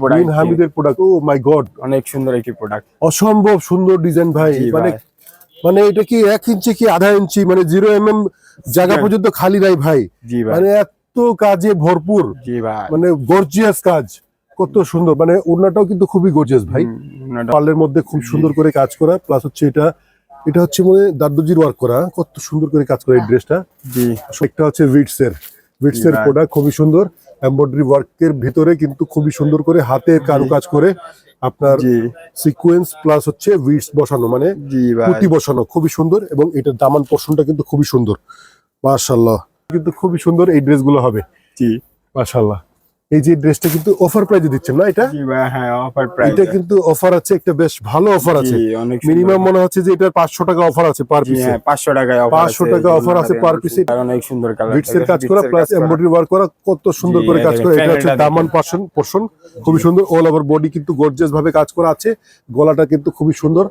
মিন হামিদের product oh my god অনেক সুন্দর একটি প্রোডাক্ট অসম্ভব সুন্দর ডিজাইন ভাই মানে মানে এটা কি এক ইঞ্চি কি আধা ইঞ্চি মানে জিরো এম এম জায়গা। পর্যন্ত খালি নাই ভাই। মানে এত কাজে ভরপুর। মানে গর্জিয়াস কাজ। কত সুন্দর। মানে ওড়নাটাও কিন্তু খুবই গর্জিয়াস ভাই। পার্লের মধ্যে খুব সুন্দর করে কাজ করা প্লাস হচ্ছে এটা এটা হচ্ছে মানে দাদুজির ওয়ার্ক করা। কত সুন্দর করে কাজ করা এই ড্রেসটা জি। একটা হচ্ছে ভিটস এর ভিটস এর প্রোডাক্ট খুবই সুন্দর। এমব্রয়ডারি ওয়ার্কের ভিতরে কিন্তু খুবই সুন্দর করে হাতের কারুকাজ করে আপনার সিকোয়েন্স প্লাস হচ্ছে উইডস বসানো মানে পুঁতি বসানো খুবই সুন্দর এবং এটার দামান পোর্শনটা কিন্তু খুবই সুন্দর। মাশাল্লাহ কিন্তু খুবই সুন্দর এই ড্রেসগুলো হবে। জি। মাশাল্লাহ এই যে ড্রেসটা কিন্তু অফার প্রাইজে দিচ্ছেন না এটা? হ্যাঁ অফার প্রাইস এটা কিন্তু অফার আছে একটা বেশ ভালো অফার আছে। মিনিমাম মনে হচ্ছে যে এটার পাঁচশো টাকা অফার আছে পার পিস পিসে হ্যাঁ 500 টাকা অফার 500 টাকা offer আছে piece এ। অনেক সুন্দর কালার বিটস এর কাজ করা প্লাস এমব্রয়ডারি ওয়ার্ক করা। কত সুন্দর করে কাজ করা এটা হচ্ছে দামান পার্সন পোর্শন খুবই সুন্দর। অল ওভার বডি কিন্তু গর্জিয়াস ভাবে কাজ করা আছে। গলাটা কিন্তু খুবই সুন্দর।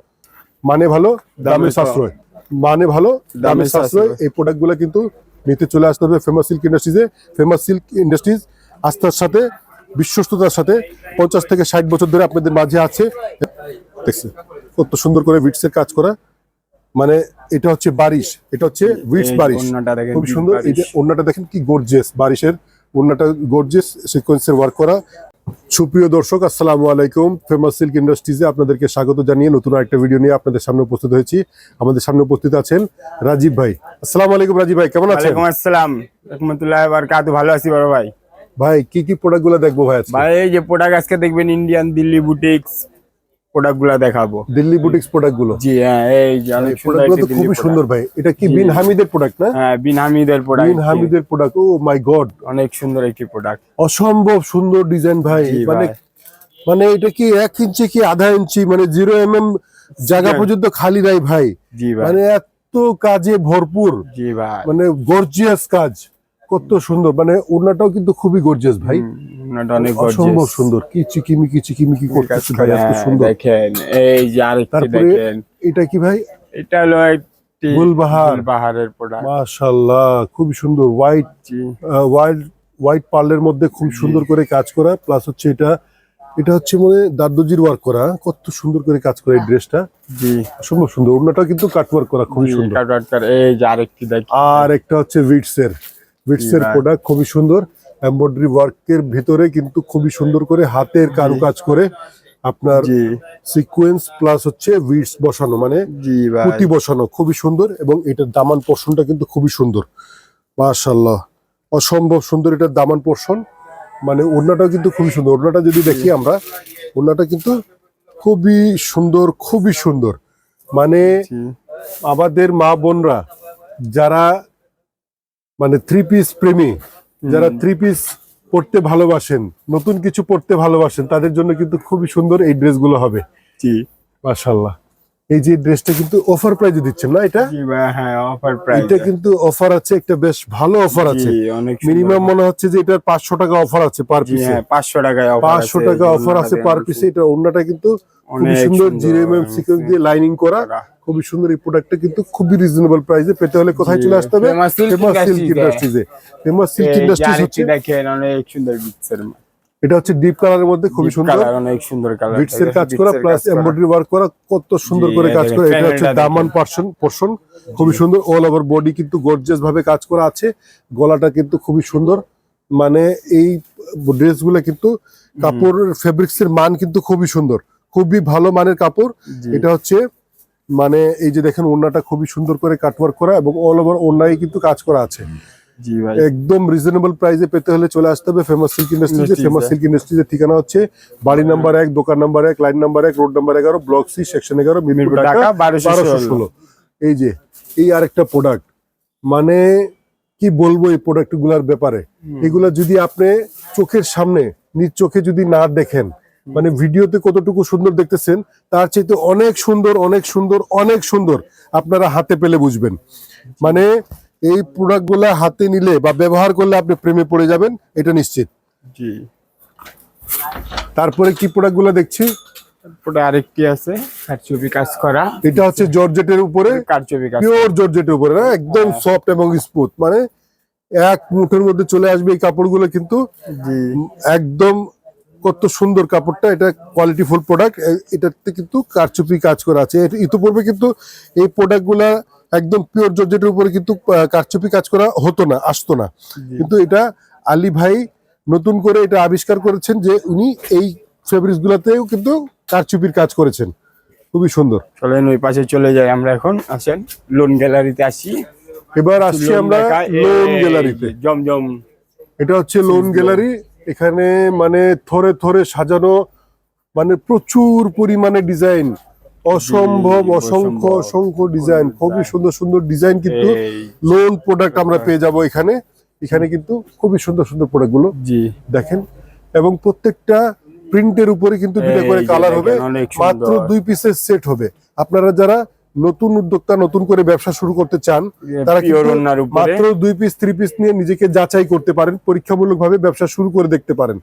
মানে ভালো দামে সাশ্রয়। মানে ভালো দামে সাশ্রয়। সাশ্রয়। এই প্রোডাক্টগুলো কিন্তু নিতে চলে আসতে হবে ফেমাস সিল্ক ইন্ডাস্ট্রিজে ফেমাস সিল্ক ইন্ডাস্ট্রিজ আস্থার সাথে বিশ্বস্ততার সাথে পঞ্চাশ থেকে ষাট বছর ধরে আপনাদের মাঝে আছে। দেখছি কত সুন্দর করে বিটস এর কাজ করা। মানে এটা হচ্ছে বারিশ এটা হচ্ছে উইটস বারিশ। খুব সুন্দর। এই যে। ওড়নাটা দেখেন কি গর্জেস বারিশের ওড়নাটা গর্জিয়াস সিকোয়েন্সের ওয়ার্ক করা। সুপ্রিয় দর্শক আসসালামু আলাইকুম। ফেমাস সিল্ক ইন্ডাস্ট্রিজে আপনাদেরকে স্বাগত জানিয়ে নতুন একটা ভিডিও নিয়ে আপনাদের সামনে উপস্থিত হয়েছি। আমাদের সামনে উপস্থিত আছেন রাজীব ভাই। আসসালামু আলাইকুম রাজীব ভাই কেমন আছেন? আসসালাম। রহমতুল্লাহ ভালো আছি বড় ভাই। ভাই কি কি প্রোডাক্টগুলো দেখব ভাই ভাই এই যে প্রোডাক্ট আজকে দেখবেন ইন্ডিয়ান দিল্লি বুটিক্স দেখাবো। দিল্লি বুটিক্স জি হ্যাঁ এই তো খুবই সুন্দর ভাই। এটা কি বিন হামিদের প্রোডাক্ট না? হ্যাঁ বিন হামিদের প্রোডাক্ট বিন হামিদের প্রোডাক্ট ও মাই গড অনেক সুন্দর একটি প্রোডাক্ট অসম্ভব সুন্দর ডিজাইন ভাই। মানে মানে এটা কি এক ইঞ্চি কি আধা ইঞ্চি? মানে জিরো এম এম জায়গা পর্যন্ত খালি নাই ভাই। মানে এত কাজে ভরপুর। জি ভাই। মানে গর্জিয়াস কাজ। কত সুন্দর। মানে ওড়নাটাও কিন্তু খুবই গর্জিয়াস ভাই। অসম্ভব সুন্দর। কি চিকিমিকি চিকিমিকি করতেছে ভাই এত হ্যাঁ, সুন্দর। দেখেন এই যে আরেকটি দেখেন। এটা কি ভাই? এটা হলো গুলবাহার। গুলবাহারের প্রোডাক্ট মাশাআল্লাহ খুবই সুন্দর। হোয়াইট ওয়াইল্ড হোয়াইট পার্লের মধ্যে খুব সুন্দর করে কাজ করা। প্লাস হচ্ছে এটা এটা হচ্ছে মানে দাদুজির ওয়ার্ক করা। কত সুন্দর করে কাজ করা এই ড্রেসটা জি। অসম্ভব সুন্দর। ওড়নাটাও কিন্তু কাট ওয়ার্ক করা খুবই সুন্দর। কাট আউট এই যে আরেকটি দেখ আর একটা হচ্ছে ভিটস এর ভাই। প্রোডাক্ট খুবই সুন্দর। এমব্রয়ডারি ওয়ার্কের ভিতরে কিন্তু খুবই সুন্দর করে হাতের কারুকাজ করে আপনার সিকোয়েন্স প্লাস হচ্ছে ভিটস বসানো মানে পুঁতি বসানো খুবই সুন্দর এবং এটার দামান পোর্শনটা কিন্তু খুবই সুন্দর। মাশাল্লাহ অসম্ভব সুন্দর এটার দামান পোর্শন মানে ওড়নাটাও কিন্তু খুবই সুন্দর। ওড়নাটা যদি দেখি আমরা ওড়নাটা কিন্তু খুবই সুন্দর খুবই সুন্দর। মানে আমাদের মা বোনরা যারা মানে থ্রি পিস প্রেমী যারা থ্রি পিস পড়তে ভালোবাসেন নতুন কিছু পড়তে ভালোবাসেন তাদের জন্য কিন্তু খুবই সুন্দর এই ড্রেসগুলো হবে। জি। মাশাল্লাহ এই যে ড্রেসটা কিন্তু অফার প্রাইজে দিচ্ছেন না এটা? হ্যাঁ অফার প্রাইস এটা কিন্তু অফার আছে একটা বেশ ভালো অফার আছে। মিনিমাম মনে হচ্ছে যে এটার পাঁচশো টাকা অফার আছে পার পিস হ্যাঁ 500 টাকায় অফার পাঁচশো টাকা অফার আছে পার পিসে এটা অন্যটা কিন্তু খুবই সুন্দর জিরো সিকোয়েন্স দিয়ে লাইনিং করা। খুবই সুন্দর। এই প্রোডাক্টটা কিন্তু খুবই রিজনেবল প্রাইসে পেতে হলে কোথায় চলে আসতে হবে? ফেমাস সিল্ক ইন্ডাস্ট্রিজে ফেমাস সিল্ক ইন্ডাস্ট্রিজ হচ্ছে দেখেন অনেক সুন্দর বিটসের এটা হচ্ছে ডিপ কালারের মধ্যে খুবই সুন্দর। অনেক সুন্দর কালার বিটস এর কাজ করা প্লাস এমব্রয়ডারি ওয়ার্ক করা। কত সুন্দর করে কাজ করা। এটা হচ্ছে দামান পার্সন পোর্শন খুবই সুন্দর। অল ওভার বডি কিন্তু গর্জিয়াস ভাবে কাজ করা আছে। গলাটা কিন্তু খুবই সুন্দর। মানে এই ড্রেসগুলো কিন্তু কাপড়ের ফেব্রিক্স এর মান কিন্তু খুবই সুন্দর। খুবই ভালো মানের কাপড়। এটা হচ্ছে মানে এই যে দেখেন ওড়নাটা খুবই সুন্দর করে কাটওয়ার্ক করা এবং অল ওভার ওড়নায় কিন্তু কাজ করা আছে। জি ভাই। একদম রিজনেবল প্রাইসে পেতে হলে চলে আসতে হবে। ফেমাস সিল্ক ইন্ডাস্ট্রিজে ফেমাস। সিল্ক ইন্ডাস্ট্রিজের ঠিকানা হচ্ছে বাড়ি নাম্বার এক দোকান নাম্বার এক লাইন নাম্বার এক রোড নাম্বার এগারো ব্লক সি সেকশন এগারো মিরপুর মিরপুর ঢাকা ঢাকা, 1216 বারোশো ষোলো। এই যে এই আরেকটা প্রোডাক্ট মানে কি বলব এই প্রোডাক্টগুলার ব্যাপারে? এগুলা যদি আপনি চোখের সামনে নিজ চোখে যদি না দেখেন মানে ভিডিওতে কতটুকু সুন্দর দেখতেছেন তার চাইতে অনেক সুন্দর অনেক সুন্দর অনেক সুন্দর আপনারা হাতে পেলে বুঝবেন। মানে এই প্রোডাক্টগুলা হাতে নিলে বা ব্যবহার করলে আপনি প্রেমে পড়ে যাবেন এটা নিশ্চিত। জি। তারপরে কি প্রোডাক্টগুলা দেখছি? তারপরে আরেকটি আছে কারচুপি কাজ করা। এটা হচ্ছে জর্জেটের উপরে কারচুপি কাজ পিওর জর্জেটের উপরে না একদম সফট এবং স্মুথ মানে এক মুঠের মধ্যে চলে আসবে এই কাপড়গুলো কিন্তু জি। একদম কত সুন্দর কাপড়টা এটা কোয়ালিটি ফুল প্রোডাক্ট এটাতে কিন্তু কারচুপি কাজ করা আছে। ইতিপূর্বে কিন্তু এই প্রোডাক্টগুলা একদম পিওর জর্জেটের উপরে কিন্তু কারচুপি কাজ করা হতো না আসতো না। কিন্তু এটা আলী ভাই নতুন করে এটা আবিষ্কার করেছেন যে উনি এই ফেব্রিক্স গুলাতেও কিন্তু কারচুপির কাজ করেছেন। খুবই সুন্দর। চলেন ওই পাশে চলে যাই আমরা এখন। আসেন লোন গ্যালারিতে আসি। এবার আসছি আমরা লোন গ্যালারিতে জমজম। এটা হচ্ছে লোন গ্যালারি এখানে মানে থরে থরে সাজানো মানে প্রচুর পরিমাণে ডিজাইন অসম্ভব অসংখ্য অসংখ্য ডিজাইন খুবই সুন্দর সুন্দর ডিজাইন কিন্তু লোন প্রোডাক্ট আমরা পেয়ে যাব এখানে। এখানে কিন্তু খুবই সুন্দর সুন্দর প্রোডাক্টগুলো। দেখেন এবং প্রত্যেকটা প্রিন্টের উপরে কিন্তু দুটা করে কালার হবে। মাত্র দুই পিসের সেট হবে। আপনারা যারা নতুন উদ্যোক্তা নতুন করে ব্যবসা শুরু করতে চান তারা মাত্র দুই পিস থ্রি পিস নিয়ে নিজেকে যাচাই করতে পারেন। পরীক্ষামূলক ভাবে ব্যবসা শুরু করে দেখতে পারেন।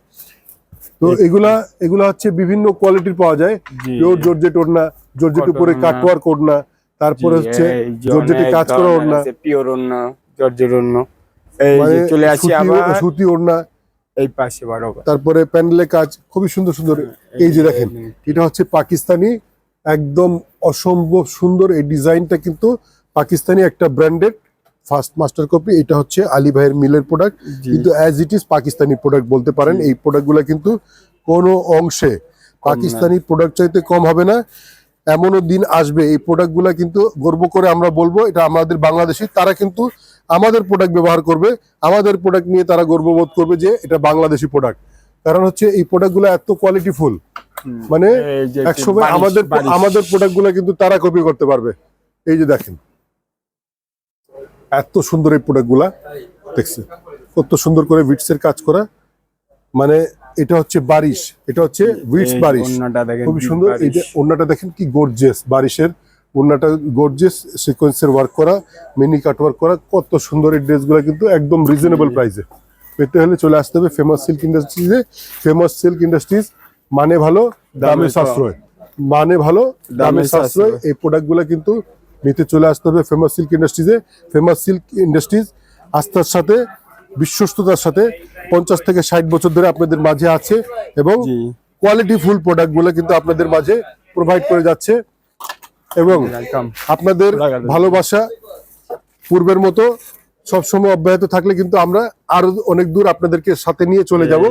তো এগুলা এগুলা হচ্ছে বিভিন্ন কোয়ালিটির পাওয়া যায়। পিওর জর্জেট ওড়না জর্জেট উপরে ওড়না। কাটওয়ার্ক ওড়না তারপরে হচ্ছে জর্জেটে কাজ করা ওড়না। পিওর ওড়না জর্জের ওড়না। এই মানে যে চলে আসি সুতি- আবার। সুতি ওড়না। এই পাশে তারপরে প্যান্ডেলে কাজ খুবই সুন্দর সুন্দর। এই যে দেখেন এটা হচ্ছে পাকিস্তানি একদম অসম্ভব সুন্দর এই ডিজাইনটা কিন্তু পাকিস্তানি একটা ব্র্যান্ডেড ফার্স্ট মাস্টার কপি এটা হচ্ছে আলী ভাইয়ের মিলের প্রোডাক্ট কিন্তু as it is Pakistani product বলতে পারেন এই প্রোডাক্টগুলো কিন্তু কোনো অংশে পাকিস্তানি প্রোডাক্ট চাইতে কম হবে না। এমনও দিন আসবে এই প্রোডাক্টগুলো কিন্তু গর্ব করে আমরা বলব এটা আমাদের বাংলাদেশি তারা কিন্তু আমাদের প্রোডাক্ট ব্যবহার করবে আমাদের প্রোডাক্ট নিয়ে তারা গর্ববোধ করবে যে এটা বাংলাদেশি প্রোডাক্ট কারণ হচ্ছে এই প্রোডাক্টগুলো এত কোয়ালিটিফুল। মানে একসময় আমাদের আমাদের প্রোডাক্টগুলো কিন্তু তারা কপি করতে পারবে। এই যে দেখেন। এত সুন্দর এই প্রোডাক্টগুলা দেখছে কত সুন্দর করে বিটসের কাজ করা। মানে এটা হচ্ছে বারিশ এটা হচ্ছে বিটস বারিশ। খুবই সুন্দর। এই যে বারিশ। ওড়নাটা দেখেন কি গর্জেস বারিশের ওড়নাটা গর্জেস সিকোয়েন্সের ওয়ার্ক করা মিনি কাট ওয়ার্ক করা কত সুন্দর এই ড্রেসগুলো কিন্তু একদম রিজনেবল প্রাইসে পেতে হলে চলে আসতে হবে ফেমাস সিল্ক ইন্ডাস্ট্রিজে ফেমাস সিল্ক ইন্ডাস্ট্রিজ মানে ভালো দামে সাশ্রয়। মানে ভালো দামে সাশ্রয়। এই প্রোডাক্টগুলো কিন্তু নিতে চলে আসতে হবে ফেমাস সিল্ক ইন্ডাস্ট্রিজে ফেমাস সিল্ক ইন্ডাস্ট্রিজ আস্থার সাথে বিশ্বস্ততার সাথে পঞ্চাশ থেকে ষাট বছর ধরে আপনাদের মাঝে আছে এবং কোয়ালিটি ফুল প্রোডাক্টগুলো কিন্তু আপনাদের মাঝে প্রোভাইড করে যাচ্ছে এবং আপনাদের ভালোবাসা পূর্বের মতো সবসময় অব্যাহত থাকলে কিন্তু আমরা আরও অনেক দূর আপনাদেরকে সাথে নিয়ে চলে যাব।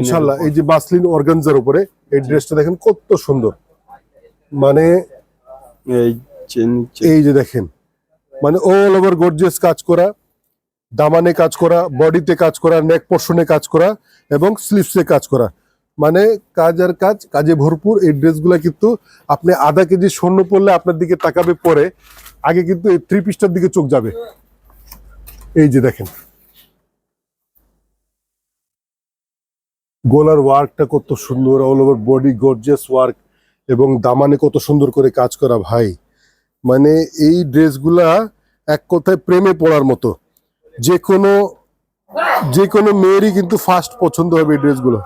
ইনশাল্লাহ এই যে মাসলিন অর্গানজার উপরে এই ড্রেসটা দেখেন কত সুন্দর। মানে এই এই যে দেখেন মানে অল ওভার গর্জিয়াস কাজ করা, দামানে কাজ করা বডিতে কাজ করা নেক পোর্শনে কাজ করা এবং স্লিভসে কাজ করা। মানে কাজ আর কাজ, কাজে ভরপুর, এই ড্রেসগুলো কিন্তু আপনি আধা কেজি স্বর্ণ পড়লে আপনার দিকে তাকাবে পরে, আগে কিন্তু এই থ্রি পিসটার দিকে চোখ যাবে। এই যে দেখেন। গোলার ওয়ার্কটা কত সুন্দর all over body gorgeous work এবং দামানে কত সুন্দর করে কাজ করা ভাই। মানে এই ড্রেসগুলা এক কথায় প্রেমে পড়ার মতো। যে কোনো যে কোনো মেয়েরই কিন্তু ফার্স্ট পছন্দ হবে এই ড্রেসগুলো।